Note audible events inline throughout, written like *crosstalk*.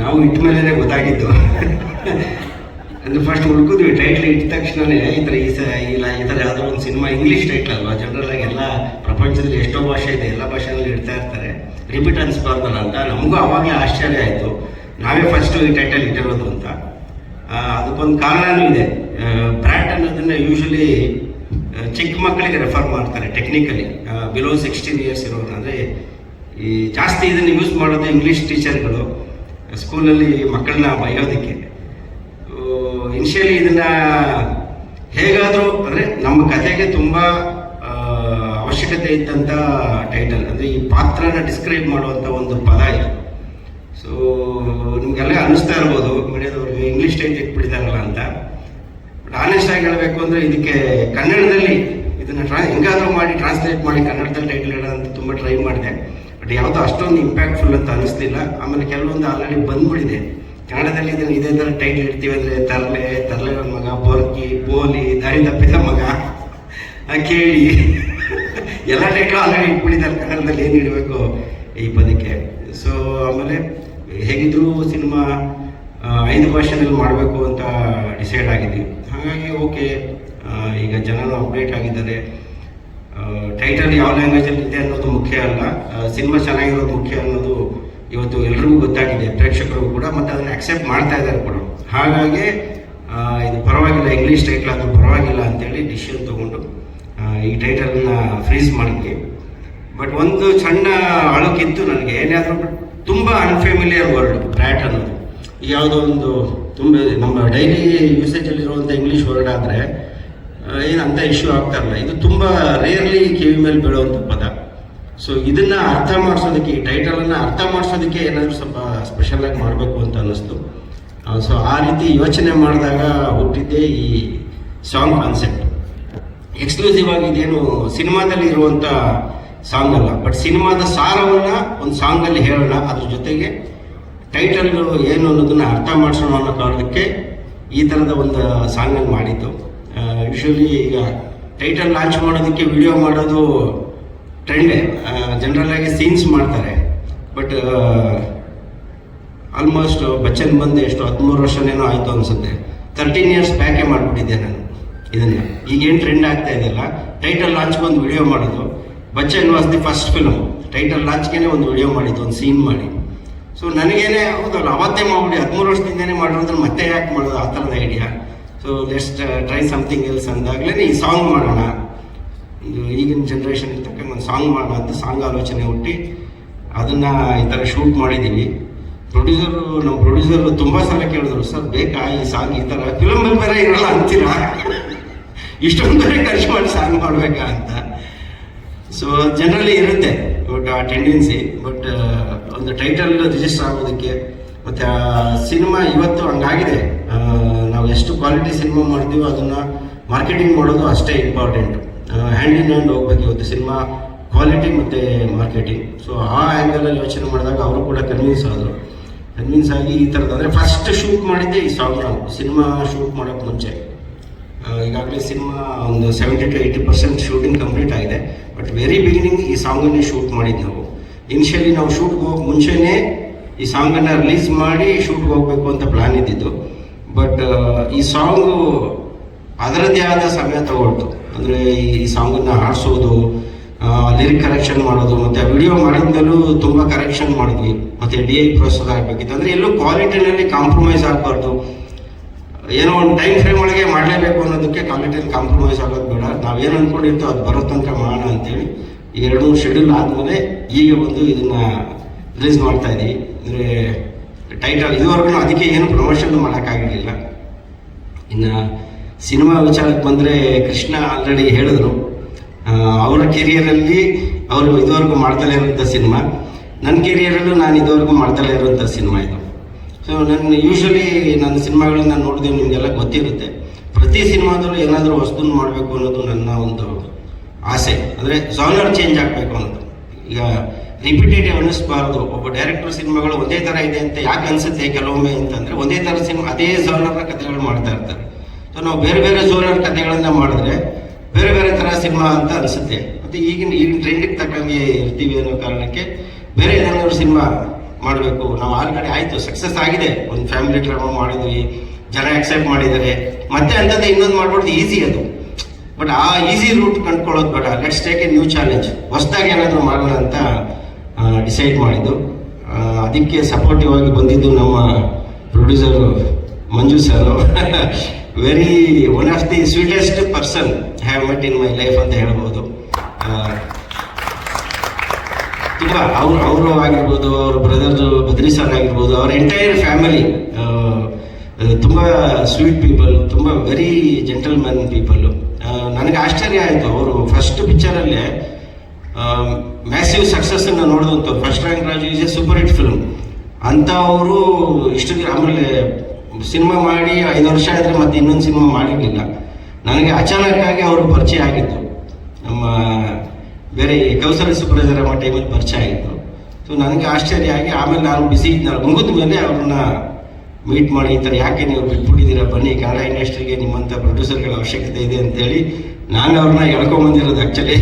ನಾವು ಇಟ್ಟ ಮೇಲೆ ಗೊತ್ತಾಗಿತ್ತು. ಅಂದ್ರೆ ಫಸ್ಟ್ ಹುಡುಕಿದ್ವಿ ಟೈಟ್ಲ್ ಇಟ್ಟ ತಕ್ಷಣನೇ ಈ ಥರ ಈ ಸ ಇಲ್ಲ ಈ ಥರ ಯಾವುದೋ ಒಂದು ಸಿನಿಮಾ ಇಂಗ್ಲೀಷ್ ಟೈಟ್ಲ್ ಅಲ್ವಾ? ಜನರಲ್ ಆಗಿ ಎಲ್ಲ ಪ್ರಪಂಚದಲ್ಲಿ ಎಷ್ಟೋ ಭಾಷೆ ಇದೆ, ಎಲ್ಲ ಭಾಷೆಯಲ್ಲಿ ಇಡ್ತಾ ಇರ್ತಾರೆ. ರಿಪೀಟ್ ಅನ್ಸ್ಬಾರ್ದಲ್ಲ ಅಂತ ನಮಗೂ ಆವಾಗಲೇ ಆಶ್ಚರ್ಯ ಆಯಿತು. ನಾವೇ ಫಸ್ಟ್ ಈ ಟೈಟಲ್ ಇಟ್ಟಿರೋದು ಅಂತ. ಅದಕ್ಕೊಂದು ಕಾರಣನೂ ಇದೆ. ಬ್ರ್ಯಾಟ್ ಅನ್ನೋದನ್ನ ಯೂಶಲಿ ಚಿಕ್ಕ ಮಕ್ಕಳಿಗೆ ರೆಫರ್ ಮಾಡ್ತಾರೆ ಟೆಕ್ನಿಕಲಿ ಬಿಲೋ ಸಿಕ್ಸ್ಟೀನ್ ಇಯರ್ಸ್ ಇರೋದು ಅಂದರೆ ಈ ಜಾಸ್ತಿ ಇದನ್ನು ಯೂಸ್ ಮಾಡೋದು ಇಂಗ್ಲೀಷ್ ಟೀಚರ್ಗಳು ಸ್ಕೂಲಲ್ಲಿ ಮಕ್ಕಳನ್ನ ಬಯ್ಯೋದಕ್ಕೆ ಇನಿಷಿಯಲಿ ಇದನ್ನ ಹೇಗಾದರೂ, ಅಂದರೆ ನಮ್ಮ ಕಥೆಗೆ ತುಂಬ ಅವಶ್ಯಕತೆ ಇದ್ದಂಥ ಟೈಟಲ್ ಅಂದರೆ ಈ ಪಾತ್ರನ ಡಿಸ್ಕ್ರೈಬ್ ಮಾಡುವಂಥ ಒಂದು ಪದ ಇದು. ಸೊ ನಿಮಗೆಲ್ಲ ಅನಿಸ್ತಾ ಇರ್ಬೋದು ಮೀಡಿಯಾದವ್ರಿಗೆ ಇಂಗ್ಲೀಷ್ ಟೈಟ್ ಇಟ್ಬಿಡ್ತಾರಲ್ಲ ಅಂತ. ಬಟ್ ಆನೆಸ್ಟ್ ಆಗಿ ಹೇಳಬೇಕು ಅಂದರೆ ಇದಕ್ಕೆ ಕನ್ನಡದಲ್ಲಿ ಇದನ್ನ ಟ್ರಾ ಹೆಂಗಾದ್ರೂ ಮಾಡಿ ಟ್ರಾನ್ಸ್ಲೇಟ್ ಮಾಡಿ ಕನ್ನಡದಲ್ಲಿ ಟೈಟಲ್ ಹೇಳೋದಂತ ತುಂಬ ಟ್ರೈ ಮಾಡಿದೆ. ಬಟ್ ಯಾವುದೋ ಅಷ್ಟೊಂದು ಇಂಪ್ಯಾಕ್ಟ್ಫುಲ್ ಅಂತ ಅನಿಸ್ಲಿಲ್ಲ. ಆಮೇಲೆ ಕೆಲವೊಂದು ಆಲ್ರೆಡಿ ಬಂದ್ಬಿಟ್ಟಿದೆ. ಕನ್ನಡದಲ್ಲಿ ಇದನ್ನು ಇದೇ ಥರ ಟೈಟ್ ಇಡ್ತೀವಿ ಅಂದರೆ ತರಲೆ ತರಲೆ ಮಗ, ಬೋರ್ಕಿ, ಬೋಲಿ, ದಾರಿ ತಪ್ಪಿದ ಮಗ ಕೇಳಿ. ಎಲ್ಲ ಟೈಟ್ಲು ಆಲ್ರೆಡಿ ಇಟ್ಬಿಟ್ಟಿದ್ದಾರೆ ಕನ್ನಡದಲ್ಲಿ ಏನು ಇಡಬೇಕು ಈ ಪದಕ್ಕೆ. ಸೊ ಆಮೇಲೆ ಹೇಗಿದ್ರು ಸಿನಿಮಾ ಐದು ಭಾಷೆನಲ್ಲಿ ಮಾಡಬೇಕು ಅಂತ ಡಿಸೈಡ್ ಆಗಿದ್ವಿ. ಹಾಗಾಗಿ ಓಕೆ ಈಗ ಜನರು ಅಪ್ಡೇಟ್ ಆಗಿದ್ದಾರೆ. ಟೈಟಲ್ ಯಾವ ಲ್ಯಾಂಗ್ವೇಜಲ್ಲಿ ಇದೆ ಅನ್ನೋದು ಮುಖ್ಯ ಅಲ್ಲ. ಸಿನಿಮಾ ಚೆನ್ನಾಗಿರೋದು ಮುಖ್ಯ ಅನ್ನೋದು ಇವತ್ತು ಎಲ್ರಿಗೂ ಗೊತ್ತಾಗಿದೆ. ಪ್ರೇಕ್ಷಕರಿಗೂ ಕೂಡ ಮತ್ತು ಅದನ್ನು ಅಕ್ಸೆಪ್ಟ್ ಮಾಡ್ತಾ ಇದ್ದಾರೆ ಕೂಡ. ಹಾಗಾಗಿ ಇದು ಪರವಾಗಿಲ್ಲ ಇಂಗ್ಲೀಷ್ ಟೈಟಲ್ ಆದರೂ ಪರವಾಗಿಲ್ಲ ಅಂತೇಳಿ ಡಿಸಿಷನ್ ತೊಗೊಂಡು ಈ ಟೈಟಲನ್ನ ಫ್ರೀಸ್ ಮಾಡಿದ್ವಿ. ಬಟ್ ಒಂದು ಸಣ್ಣ ಅಳುಕಿತ್ತು ನನಗೆ. ಏನಾದರೂ ತುಂಬ ಅನ್ಫೆಮಿಲಿಯರ್ ವರ್ಡ್ ಬ್ರ್ಯಾಟ್ ಅನ್ನೋದು. ಯಾವುದೋ ಒಂದು ತುಂಬ, ನಮ್ಮ ಡೈಲಿ ಯೂಸೇಜಲ್ಲಿರುವಂಥ ಇಂಗ್ಲೀಷ್ ವರ್ಡ್ ಆದರೆ ಏನು ಅಂತ ಇಶ್ಯೂ ಆಗ್ತಾ ಇರಲ್ಲ ಇದು ತುಂಬ ರೇರ್ಲಿ ಕಿವಿ ಮೇಲೆ ಬೀಳುವಂಥ ಪದ. ಸೊ ಇದನ್ನ ಅರ್ಥ ಮಾಡಿಸೋದಕ್ಕೆ, ಈ ಟೈಟಲನ್ನು ಅರ್ಥ ಮಾಡಿಸೋದಕ್ಕೆ ಏನಾದರೂ ಸ್ವಲ್ಪ ಸ್ಪೆಷಲಾಗಿ ಮಾಡಬೇಕು ಅಂತ ಅನ್ನಿಸ್ತು. ಸೊ ಆ ರೀತಿ ಯೋಚನೆ ಮಾಡಿದಾಗ ಹುಟ್ಟಿದ್ದೇ ಈ ಸಾಂಗ್ ಕಾನ್ಸೆಪ್ಟ್ ಎಕ್ಸ್ಕ್ಲೂಸಿವ್ ಆಗಿ ಇದೇನು ಸಿನಿಮಾದಲ್ಲಿ ಇರುವಂಥ ಸಾಂಗ್ ಅಲ್ಲ ಬಟ್ ಸಿನಿಮಾದ ಸಾರವನ್ನ ಒಂದು ಸಾಂಗಲ್ಲಿ ಹೇಳೋಣ. ಅದ್ರ ಜೊತೆಗೆ ಟೈಟಲ್ಗಳು ಏನು ಅನ್ನೋದನ್ನ ಅರ್ಥ ಮಾಡಿಸೋಣ ಅನ್ನೋ ಕಾರಣಕ್ಕೆ ಈ ಥರದ ಒಂದು ಸಾಂಗನ್ನು ಮಾಡಿದ್ದು. ಯೂಶ್ವಲಿ ಈಗ ಟೈಟಲ್ ಲಾಂಚ್ ಮಾಡೋದಕ್ಕೆ ವಿಡಿಯೋ ಮಾಡೋದು ಟ್ರೆಂಡೇ ಆಗಿ ಸೀನ್ಸ್ ಮಾಡ್ತಾರೆ. ಬಟ್ ಆಲ್ಮೋಸ್ಟ್ ಬಚ್ಚನ್ ಬಂದು ಎಷ್ಟು ಹದಿಮೂರು ವರ್ಷನೇನೋ ಆಯಿತು ಅನಿಸುತ್ತೆ. ತರ್ಟೀನ್ ಇಯರ್ಸ್ ಬ್ಯಾಕೇ ಮಾಡಿಬಿಟ್ಟಿದ್ದೆ ನಾನು ಇದನ್ನು. ಈಗೇನು ಟ್ರೆಂಡ್ ಆಗ್ತಾ ಇದೆಯಲ್ಲ ಟೈಟಲ್ ಲಾಂಚ್ ಒಂದು ವಿಡಿಯೋ ಮಾಡೋದು. Bachchan was the first film title ಲಾಂಚ್ಗೆ ಒಂದು ವಿಡಿಯೋ ಮಾಡಿದ್ದು, ಒಂದು ಸೀನ್ ಮಾಡಿ. ಸೊ ನನಗೇನೆ ಹೌದಲ್ಲ, ಅವತ್ತೇ ಮಾಡ್ಬಿಡಿ ಹದಿಮೂರು ವರ್ಷದಿಂದನೇ ಮಾಡಿರೋದ್ರೆ ಮತ್ತೆ ಯಾಕೆ ಮಾಡೋದು? ಆ ಥರದ ಐಡಿಯಾ ಸೊ ಲೆಸ್ಟ್ ಟ್ರೈ ಸಮಥಿಂಗ್ ಎಲ್ಸ್ ಅಂದಾಗಲೇ ಈ ಸಾಂಗ್ ಮಾಡೋಣ. ಇದು ಈಗಿನ ಜನ್ರೇಷನ್ ಇರ್ತಕ್ಕಂಥ ಒಂದು ಸಾಂಗ್ ಮಾಡೋಣ ಅಂತ ಸಾಂಗ್ ಆಲೋಚನೆ ಹುಟ್ಟಿ ಅದನ್ನ ಈ ಥರ ಶೂಟ್ ಮಾಡಿದ್ದೀವಿ ಪ್ರೊಡ್ಯೂಸರು ನಮ್ಮ ಪ್ರೊಡ್ಯೂಸರ್ ತುಂಬ ಸಲ ಕೇಳಿದ್ರು, ಸರ್, ಬೇಕಾ ಈ ಸಾಂಗ್ ಈ ಥರ ಫಿಲಮಲ್ಲಿ ಬೇರೆ ಇರಲ್ಲ ಅಂತೀರಾ? *laughs* ಇಷ್ಟೊಂದು ಬೇರೆ ಖರ್ಚು ಮಾಡಿ ಸಾಂಗ್ ಮಾಡಬೇಕಾ ಅಂತ. ಸೊ ಜನರಲಿ ಇರುತ್ತೆ ಬಟ್ ಆ ಟೆಂಡೆನ್ಸಿ ಬಟ್ ಒಂದು ಟೈಟಲ್ ರಿಜಿಸ್ಟರ್ ಆಗೋದಕ್ಕೆ, ಮತ್ತು, ಆ ಸಿನಿಮಾ ಇವತ್ತು ಹಂಗಾಗಿದೆ. ನಾವು ಎಷ್ಟು ಕ್ವಾಲಿಟಿ ಸಿನಿಮಾ ಮಾಡ್ತೀವೋ ಅದನ್ನು ಮಾರ್ಕೆಟಿಂಗ್ ಮಾಡೋದು ಅಷ್ಟೇ ಇಂಪಾರ್ಟೆಂಟ್ ಹ್ಯಾಂಡ್ ಇನ್ ಹ್ಯಾಂಡ್ ಹೋಗ್ಬೇಕು ಇವತ್ತು ಸಿನಿಮಾ ಕ್ವಾಲಿಟಿ ಮತ್ತು ಮಾರ್ಕೆಟಿಂಗ್ ಸೊ ಆ ಆ್ಯಂಗಲಲ್ಲಿ ಯೋಚನೆ ಮಾಡಿದಾಗ ಅವರು ಕೂಡ ಕನ್ವಿನ್ಸ್ ಆದರು. ಕನ್ವಿನ್ಸ್ ಆಗಿ ಈ ಥರದ್ದು ಅಂದರೆ ಫಸ್ಟ್ ಶೂಟ್ ಮಾಡಿದ್ದೆ ಈ ಸಾಂಗ್ ನಾವು. ಸಿನಿಮಾ ಶೂಟ್ ಮಾಡೋಕ್ಕೆ ಮುಂಚೆ. ಈಗಾಗಲೇ ಸಿನಿಮಾ ಒಂದು seventy to eighty percent shooting complete ಆಗಿದೆ. ಬಟ್ ವೆರಿ ಬಿಗಿನಿಂಗ್ ಈ ಸಾಂಗನ್ನೇ ಶೂಟ್ ಮಾಡಿದ್ದು ನಾವು. ಇನಿಷಿಯಲಿ ನಾವು ಶೂಟ್ಗೆ ಹೋಗಿ ಮುಂಚೆನೇ ಈ ಸಾಂಗನ್ನು ರಿಲೀಸ್ ಮಾಡಿ ಶೂಟ್ಗೆ ಹೋಗಬೇಕು ಅಂತ ಪ್ಲ್ಯಾನ್ ಇದ್ದಿದ್ದು. ಬಟ್ ಈ ಸಾಂಗು ಅದರದ್ದೇ ಆದ ಸಮಯ ತಗೊಳ್ತು. ಅಂದರೆ ಈ ಸಾಂಗನ್ನು ಹಾಡಿಸೋದು ಲಿರಿಕ್ ಕರೆಕ್ಷನ್ ಮಾಡೋದು, ಮತ್ತು ವಿಡಿಯೋ ಮಾಡಿದ್ಮೇಲೂ ತುಂಬ ಕರೆಕ್ಷನ್ ಮಾಡಿದ್ವಿ. ಮತ್ತು ಡಿ ಐ ಪ್ರೊಸೆಸ್ ಆಗಬೇಕಿತ್ತು. ಅಂದರೆ ಎಲ್ಲೂ ಕ್ವಾಲಿಟಿನಲ್ಲಿ ಕಾಂಪ್ರಮೈಸ್ ಆಗಬಾರ್ದು. ಏನೋ ಒಂದು ಟೈಮ್ ಫ್ರೇಮ್ ಒಳಗೆ ಮಾಡಲೇಬೇಕು ಅನ್ನೋದಕ್ಕೆ ಕ್ವಾಲಿಟಿಯಲ್ಲಿ ಕಾಂಪ್ರಮೈಸ್ ಆಗೋದು ಬೇಡ. ನಾವೇನು ಅಂದ್ಕೊಂಡಿರ್ತೋ ಅದು ಬರೋ ತನಕ ಮಾಡೋಣ ಅಂತೇಳಿ ಎರಡು ಶೆಡ್ಯೂಲ್ ಆದಮೇಲೆ ಈಗ ಬಂದು ಇದನ್ನ ರಿಲೀಸ್ ಮಾಡ್ತಾ ಇದ್ದೀವಿ ಅಂದರೆ ಟೈಟಲ್ ಇದುವರೆಗೂ ಅದಕ್ಕೆ ಏನು ಪ್ರಮೋಷನ್ ಮಾಡೋಕ್ಕಾಗಿರಲಿಲ್ಲ ಇನ್ನು ಸಿನಿಮಾ ವಿಚಾರಕ್ಕೆ ಬಂದರೆ ಕೃಷ್ಣ ಆಲ್ರೆಡಿ ಹೇಳಿದ್ರು. ಅವರ ಕೆರಿಯರಲ್ಲಿ ಅವರು ಇದುವರೆಗೂ ಮಾಡ್ತಲೇ ಇರುವಂಥ ಸಿನಿಮಾ. ನನ್ನ ಕೆರಿಯರಲ್ಲೂ ನಾನು ಇದುವರೆಗೂ ಮಾಡ್ತಲೇ ಇರುವಂಥ ಸಿನಿಮಾ ಇದು. ಸೊ ನನ್ನ ಯೂಶ್ವಲಿ ನನ್ನ ಸಿನಿಮಾಗಳನ್ನ ನೋಡಿದೆ ನಿಮಗೆಲ್ಲ ಗೊತ್ತಿರುತ್ತೆ. ಪ್ರತಿ ಸಿನಿಮಾದಲ್ಲೂ ಏನಾದರೂ ವಸ್ತುನ ಮಾಡಬೇಕು ಅನ್ನೋದು ನನ್ನ ಒಂದು ಆಸೆ. ಅಂದರೆ ಜಾನರ್ ಚೇಂಜ್ ಆಗಬೇಕು ಅನ್ನೋದು. ಈಗ ರಿಪಿಟೇಟಿವ್ ಅನ್ನಿಸ್ಬಾರ್ದು. ಒಬ್ಬ ಡೈರೆಕ್ಟರ್ ಸಿನಿಮಾಗಳು ಒಂದೇ ಥರ ಇದೆ ಅಂತ ಯಾಕೆ ಅನ್ಸುತ್ತೆ ಕೆಲವೊಮ್ಮೆ ಅಂತಂದರೆ ಒಂದೇ ಥರ ಸಿನಿಮಾ ಅದೇ ಜಾನರ್ನ ಕಥೆಗಳು ಮಾಡ್ತಾ ಇರ್ತಾರೆ. ಸೊ ನಾವು ಬೇರೆ ಬೇರೆ ಜೋನರ್ ಕಥೆಗಳನ್ನು ಮಾಡಿದ್ರೆ ಬೇರೆ ಬೇರೆ ಥರ ಸಿನಿಮಾ ಅಂತ ಅನಿಸುತ್ತೆ. ಮತ್ತು ಈಗಿನ ಈಗಿನ ಟ್ರೆಂಡಿಗೆ ತಕ್ಕಂಗೆ ಇರ್ತೀವಿ ಅನ್ನೋ ಕಾರಣಕ್ಕೆ ಬೇರೆ ಏನಾದ್ರು ಸಿನಿಮಾ ಮಾಡಬೇಕು. ನಾವು ಆಲ್ರೆಡಿ ಆಯಿತು ಸಕ್ಸಸ್ ಆಗಿದೆ. ಒಂದು ಫ್ಯಾಮಿಲಿ ಡ್ರಾಮಾ ಮಾಡಿದ್ವಿ, ಜನ ಆಕ್ಸೆಪ್ಟ್ ಮಾಡಿದ್ದಾರೆ. ಮತ್ತೆ ಅಂಥದ್ದೇ ಇನ್ನೊಂದು ಮಾಡ್ಬಾರ್ದು ಈಸಿ ಅದು. ಬಟ್ ಆ ಈಸಿ ರೂಟ್ ಕಂಡ್ಕೊಳ್ಳೋದು ಬೇಡ. Let's take a new challenge ಹೊಸದಾಗಿ ಏನಾದರೂ ಮಾಡೋಣ ಅಂತ ಡಿಸೈಡ್ ಮಾಡಿದ್ದು. ಅದಕ್ಕೆ ಸಪೋರ್ಟಿವ್ ಆಗಿ ಬಂದಿದ್ದು ನಮ್ಮ producer Manju sir very one of the sweetest person have met in my life ಅಂತ ಹೇಳ್ಬೋದು. ತುಂಬ ಅವ್ರು, ಅವರು ಆಗಿರ್ಬೋದು, ಅವ್ರ ಬ್ರದರ್ ಬದ್ರಿ ಸರ್ ಆಗಿರ್ಬೋದು, ಅವ್ರ ಎಂಟೈರ್ ಫ್ಯಾಮಿಲಿ ತುಂಬ ಸ್ವೀಟ್ ಪೀಪಲ್ ತುಂಬ ವೆರಿ ಜೆಂಟಲ್ಮನ್ ಪೀಪಲ್ ನನಗೆ ಆಶ್ಚರ್ಯ ಆಯಿತು. ಅವರು ಫಸ್ಟ್ ಪಿಕ್ಚರಲ್ಲೇ ಮ್ಯಾಸಿವ್ ಸಕ್ಸಸ್ಸನ್ನು ನೋಡಿದಂತ first rank Raju is a super hit film ಅಂತ ಅವರು ಇಷ್ಟು ಆಮೇಲೆ ಸಿನಿಮಾ ಮಾಡಿ ಐದು ವರ್ಷ ಆದರೆ ಮತ್ತೆ ಇನ್ನೊಂದು ಸಿನಿಮಾ ಮಾಡಿರಲಿಲ್ಲ ನನಗೆ ಅಚಾನಕ್ಕಾಗಿ ಅವರು ಪರಿಚಯ ಆಗಿತ್ತು ನಮ್ಮ ಬೇರೆ ಕೌಸಲ ಸುಪ್ರಜರ ಟೈಮಲ್ಲಿ ಪರಿಚಯ ಆಗಿತ್ತು. ಸೊ ನನಗೆ ಆಶ್ಚರ್ಯ ಆಗಿ ಆಮೇಲೆ ನಾನು ಬಿಸಿ ಇದ್ದ ಮುಗಿದ ಮೇಲೆ ಅವ್ರನ್ನ ಮೀಟ್ ಮಾಡಿ ಈ ಥರ ಯಾಕೆ ನೀವು ಬಿಟ್ಬಿಟ್ಟಿದ್ದೀರಾ? ಬನ್ನಿ ಕನ್ನಡ ಇಂಡಸ್ಟ್ರಿಗೆ ನಿಮ್ಮಂಥ ಪ್ರೊಡ್ಯೂಸರ್ಗಳ ಅವಶ್ಯಕತೆ ಇದೆ ಅಂತೇಳಿ ನಾನು ಅವ್ರನ್ನ ಎಳ್ಕೊಂಬಂದಿರೋದು *laughs* ಆ್ಯಕ್ಚುಲಿ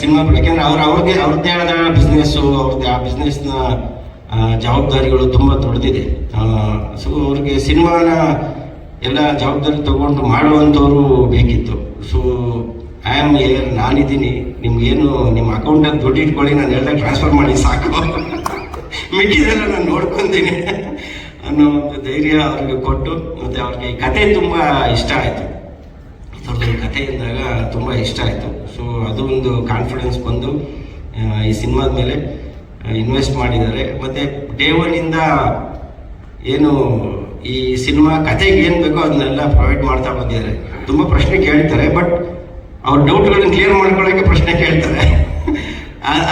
ಸಿನಿಮಾ ಯಾಕೆಂದ್ರೆ ಅವ್ರು ಅವ್ರಿಗೆ, ಅವ್ರದ್ದೇ ಆದ ಬಿಸ್ನೆಸ್ಸು ಅವ್ರದ್ದೇ ಆ ಬಿಸ್ನೆಸ್ನ ಜವಾಬ್ದಾರಿಗಳು ತುಂಬ ದೊಡ್ಡದಿದೆ. ಸೊ ಅವ್ರಿಗೆ ಸಿನಿಮಾನ ಎಲ್ಲ ಜವಾಬ್ದಾರಿ ತಗೊಂಡು ಮಾಡುವಂಥವ್ರು ಬೇಕಿತ್ತು. ಸೊ ಐ ಆಮ್ ಏರ್ ನಾನಿದ್ದೀನಿ. ನಿಮ್ಗೇನು, ನಿಮ್ಮ ಅಕೌಂಟಲ್ಲಿ ದುಡ್ಡು ಇಟ್ಕೊಳ್ಳಿ ನಾನು ಹೇಳ್ದಾಗ ಟ್ರಾನ್ಸ್ಫರ್ ಮಾಡಿ, ಸಾಕು. *laughs* ಮಿಕ್ಕಿದೆಲ್ಲ ನಾನು ನೋಡ್ಕೊತೀನಿ ಅನ್ನೋ ಒಂದು ಧೈರ್ಯ ಅವ್ರಿಗೆ ಕೊಟ್ಟು ಮತ್ತು ಅವ್ರಿಗೆ ಈ ಕತೆ ತುಂಬ ಇಷ್ಟ ಆಯಿತು. ಅವ್ರದ್ದು ಇದ್ದಾಗ ತುಂಬ ಇಷ್ಟ ಆಯಿತು. ಸೊ ಅದು ಒಂದು ಕಾನ್ಫಿಡೆನ್ಸ್ ಬಂದು ಈ ಸಿನಿಮಾದ ಮೇಲೆ ಇನ್ವೆಸ್ಟ್ ಮಾಡಿದ್ದಾರೆ. ಮತ್ತು ಡೇ ಒನ್ನಿಂದ ಏನು ಈ ಸಿನಿಮಾ ಕತೆಗೆ ಏನು ಬೇಕೋ ಅದನ್ನೆಲ್ಲ ಪ್ರೊವೈಡ್ ಮಾಡ್ತಾ ಬಂದಿದ್ದಾರೆ. ತುಂಬ ಪ್ರಶ್ನೆ ಕೇಳ್ತಾರೆ ಬಟ್ ಅವ್ರ ಡೌಟ್ಗಳನ್ನ ಕ್ಲಿಯರ್ ಮಾಡ್ಕೊಳ್ಳೋಕ್ಕೆ ಪ್ರಶ್ನೆ ಕೇಳ್ತಾರೆ.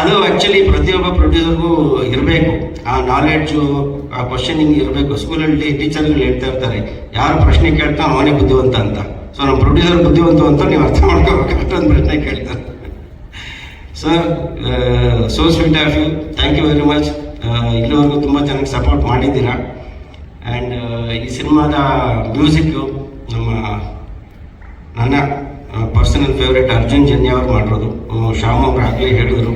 ಅದು ಆ್ಯಕ್ಚುಲಿ ಪ್ರತಿಯೊಬ್ಬ ಪ್ರೊಡ್ಯೂಸರ್ಗೂ ಇರಬೇಕು. ಆ ನಾಲೆಡ್ಜು ಆ ಕ್ವಶನಿಂಗ್ ಇರಬೇಕು. ಸ್ಕೂಲಲ್ಲಿ ಟೀಚರ್ಗಳು ಹೇಳ್ತಾ ಇರ್ತಾರೆ, ಯಾರು ಪ್ರಶ್ನೆ ಕೇಳ್ತಾ ಅವನೇ ಬುದ್ಧಿವಂತ ಅಂತ. ಸೊ ನಮ್ಮ ಪ್ರೊಡ್ಯೂಸರ್ ಬುದ್ಧಿವಂತ ಅಂತ ನೀವು ಅರ್ಥ ಮಾಡ್ಕೋಬೇಕು. ಅಷ್ಟೊಂದು ಪ್ರಶ್ನೆ ಕೇಳ್ತಾರೆ sir so sweet of you thank you very much ಇಲ್ಲಿವರೆಗೂ ತುಂಬ ಚೆನ್ನಾಗಿ ಸಪೋರ್ಟ್ ಮಾಡಿದ್ದೀರಾ. ಆ್ಯಂಡ್ ಈ ಸಿನಿಮಾದ ಮ್ಯೂಸಿಕ್ಕು ನಮ್ಮ, ನನ್ನ ಪರ್ಸನಲ್ ಫೇವ್ರೇಟ್ ಅರ್ಜುನ್ ಜನ್ಯ ಅವ್ರು ಮಾಡಿರೋದು. ಶ್ಯಾಮ್ ಅವ್ರು ಆಗಲೇ ಹೇಳಿದ್ರು.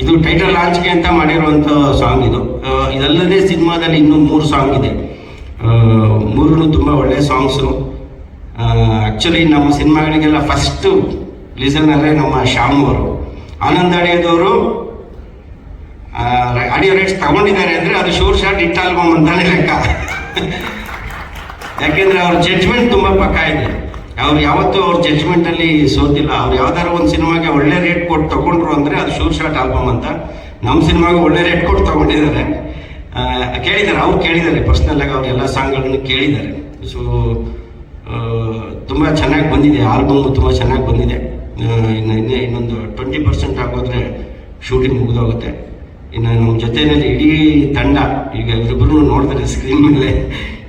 ಇದು ಟೈಟಲ್ ಲಾಂಚ್ಗೆ ಅಂತ ಮಾಡಿರುವಂಥ ಸಾಂಗ್ ಇದು. ಇದಲ್ಲದೆ ಸಿನಿಮಾದಲ್ಲಿ ಇನ್ನೂ ಮೂರು ಸಾಂಗ್ ಇದೆ. ಮೂರೂ ತುಂಬ ಒಳ್ಳೆಯ ಸಾಂಗ್ಸು ಆ್ಯಕ್ಚುಲಿ ನಮ್ಮ ಸಿನಿಮಾಗಳಿಗೆಲ್ಲ ಫಸ್ಟು ಲಿಸನರೇ ನಮ್ಮ ಶ್ಯಾಮ್ ಅವರು. ಆನಂದ್ ಅಡಿಯೋದವರು ಆಡಿಯೋ ರೈಟ್ಸ್ ತಗೊಂಡಿದ್ದಾರೆ ಅಂದರೆ ಅದು ಶೋರ್ ಶಾಟ್ ಇಟ್ಟ ಆಲ್ಬಮ್ ಅಂತಾನೆ ಲೆಕ್ಕ. *laughs* ಯಾಕೆಂದರೆ ಅವ್ರ ಜಡ್ಜ್ಮೆಂಟ್ ತುಂಬ ಪಕ್ಕ ಇದೆ. ಅವ್ರು ಯಾವತ್ತೂ ಅವ್ರ ಜಡ್ಜ್ಮೆಂಟಲ್ಲಿ ಸೋತಿಲ್ಲ. ಅವ್ರು ಯಾವ್ದಾದ್ರು ಒಂದು ಸಿನಿಮಾಗೆ ಒಳ್ಳೆ ರೇಟ್ ಕೊಟ್ಟು ತಗೊಂಡ್ರು ಅಂದರೆ ಅದು ಶೂರ್ ಶಾಟ್ ಆಲ್ಬಮ್ ಅಂತ. ನಮ್ಮ ಸಿನಿಮಾಗೆ ಒಳ್ಳೆ ರೇಟ್ ಕೊಟ್ಟು ತಗೊಂಡಿದ್ದಾರೆ. ಕೇಳಿದ್ದಾರೆ, ಅವ್ರು ಕೇಳಿದ್ದಾರೆ. ಪರ್ಸ್ನಲ್ ಆಗಿ ಅವ್ರು ಎಲ್ಲ ಸಾಂಗ್ಗಳನ್ನು ಕೇಳಿದ್ದಾರೆ. ಸೊ ತುಂಬ ಚೆನ್ನಾಗಿ ಬಂದಿದೆ. ಆಲ್ಬಮ್ ತುಂಬ ಚೆನ್ನಾಗಿ ಬಂದಿದೆ. ಇನ್ನು ಇನ್ನೇ ಇನ್ನೊಂದು ಟ್ವೆಂಟಿ ಪರ್ಸೆಂಟ್ ಆಗೋದ್ರೆ ಶೂಟಿಂಗ್ ಮುಗಿದೋಗುತ್ತೆ. ಇನ್ನು ನಮ್ಮ ಜೊತೆಯಲ್ಲಿ ಇಡೀ ತಂಡ ಈಗ ಇವರಿಬ್ಬರು ನೋಡ್ತಾರೆ ಸ್ಕ್ರೀನ್ ಮೇಲೆ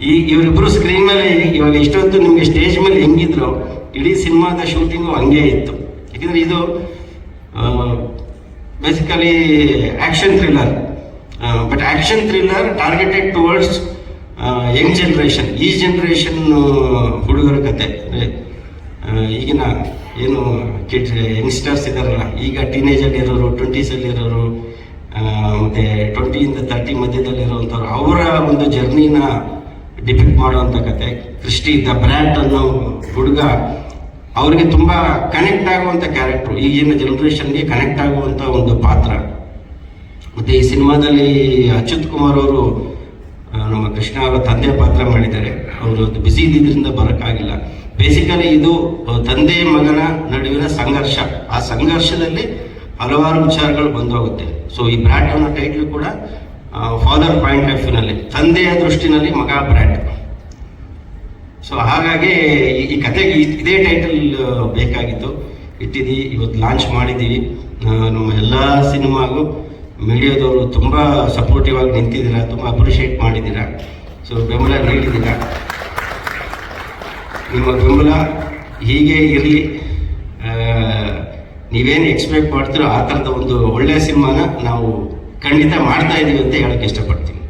ಈ ಇವರಿಬ್ಬರು ಸ್ಕ್ರೀನ್ ಮೇಲೆ ಇವಾಗ ಇಷ್ಟೊತ್ತು ನಿಮಗೆ ಸ್ಟೇಜ್ ಮೇಲೆ ಹೆಂಗಿದ್ರು ಇಡೀ ಸಿನಿಮಾದ ಶೂಟಿಂಗು ಹಂಗೆ ಇತ್ತು. ಯಾಕೆಂದರೆ ಇದು basically action thriller but action thriller targeted towards young generation ಈ ಜನ್ರೇಷನ್ ಹುಡುಗರ ಕತೆ. ಅಂದ್ರೆ, ಈಗಿನ ಏನು ಕಿಡ್ ಯಂಗ್ಸ್ಟರ್ಸ್ ಇದ್ದಾರಲ್ಲ ಈಗ ಟೀನೇಜಲ್ಲಿರೋರು ಟ್ವೆಂಟೀಸಲ್ಲಿರೋರು ಮತ್ತು ಟ್ವೆಂಟಿಯಿಂದ ತರ್ಟಿ ಮಧ್ಯದಲ್ಲಿರುವಂಥವ್ರು, ಅವರ ಒಂದು ಜರ್ನಿನ ಡಿಪಿಕ್ಟ್ ಮಾಡುವಂಥ ಕತೆ ಕ್ರಿಸ್ಟಿ ದ ಬ್ರ್ಯಾಟ್ ಅನ್ನೋ ಹುಡುಗ, ಅವರಿಗೆ ತುಂಬ ಕನೆಕ್ಟ್ ಆಗುವಂಥ ಕ್ಯಾರೆಕ್ಟ್ರು ಈಗಿನ ಜನ್ರೇಷನ್ಗೆ ಕನೆಕ್ಟ್ ಆಗುವಂಥ ಒಂದು ಪಾತ್ರ. ಮತ್ತು ಈ ಸಿನಿಮಾದಲ್ಲಿ ಅಚ್ಯುತ್ ಕುಮಾರ್ ಅವರು ನಮ್ಮ ಕೃಷ್ಣ ಅವರ ತಂದೆ ಪಾತ್ರ ಮಾಡಿದ್ದಾರೆ. ಅವರು ಬಿಸಿ ಇದ್ದಿದ್ದರಿಂದ ಬರೋಕ್ಕಾಗಿಲ್ಲ. ಬೇಸಿಕಲಿ ಇದು ತಂದೆ ಮಗನ ನಡುವಿನ ಸಂಘರ್ಷ. ಆ ಸಂಘರ್ಷದಲ್ಲಿ ಹಲವಾರು ವಿಚಾರಗಳು ಬಂದೋಗುತ್ತೆ. ಸೊ ಈ ಬ್ರ್ಯಾಟ್ ಅನ್ನೋ ಟೈಟ್ಲು ಕೂಡ ಫಾದರ್ ಪಾಯಿಂಟ್ ಆಫ್ ವ್ಯೂನಲ್ಲಿ ತಂದೆಯ ದೃಷ್ಟಿನಲ್ಲಿ ಮಗ ಬ್ರ್ಯಾಟ್ ಸೊ ಹಾಗಾಗಿ ಈ- ಕತೆಗೆ ಇದೇ ಟೈಟಲ್ ಬೇಕಾಗಿತ್ತು. ಇಟ್ಟಿದ್ದೀವಿ ಇವತ್ತು ಲಾಂಚ್ ಮಾಡಿದ್ದೀವಿ ನಮ್ಮ ಎಲ್ಲ ಸಿನಿಮಾಗೂ ಮೀಡಿಯಾದವರು ತುಂಬ ಸಪೋರ್ಟಿವ್ ಆಗಿ ನಿಂತಿದ್ದೀರಾ, ತುಂಬ ಅಪ್ರಿಷಿಯೇಟ್ ಮಾಡಿದ್ದೀರಾ. ಸೊ ಬೆಂಬಲ ನೀಡಿದ್ದೀರಾ. ನಿಮ್ಮ ಬೆಂಬಲ ಹೀಗೆ ಇರಲಿ. ನೀವೇನು ಎಕ್ಸ್ಪೆಕ್ಟ್ ಮಾಡ್ತೀರೋ ಆ ಥರದ ಒಂದು ಒಳ್ಳೆಯ ಸಿನಿಮಾನ ನಾವು ಖಂಡಿತ ಮಾಡ್ತಾ ಇದ್ದೀವಿ ಅಂತ ಹೇಳಕ್ಕೆ ಇಷ್ಟಪಡ್ತೀನಿ.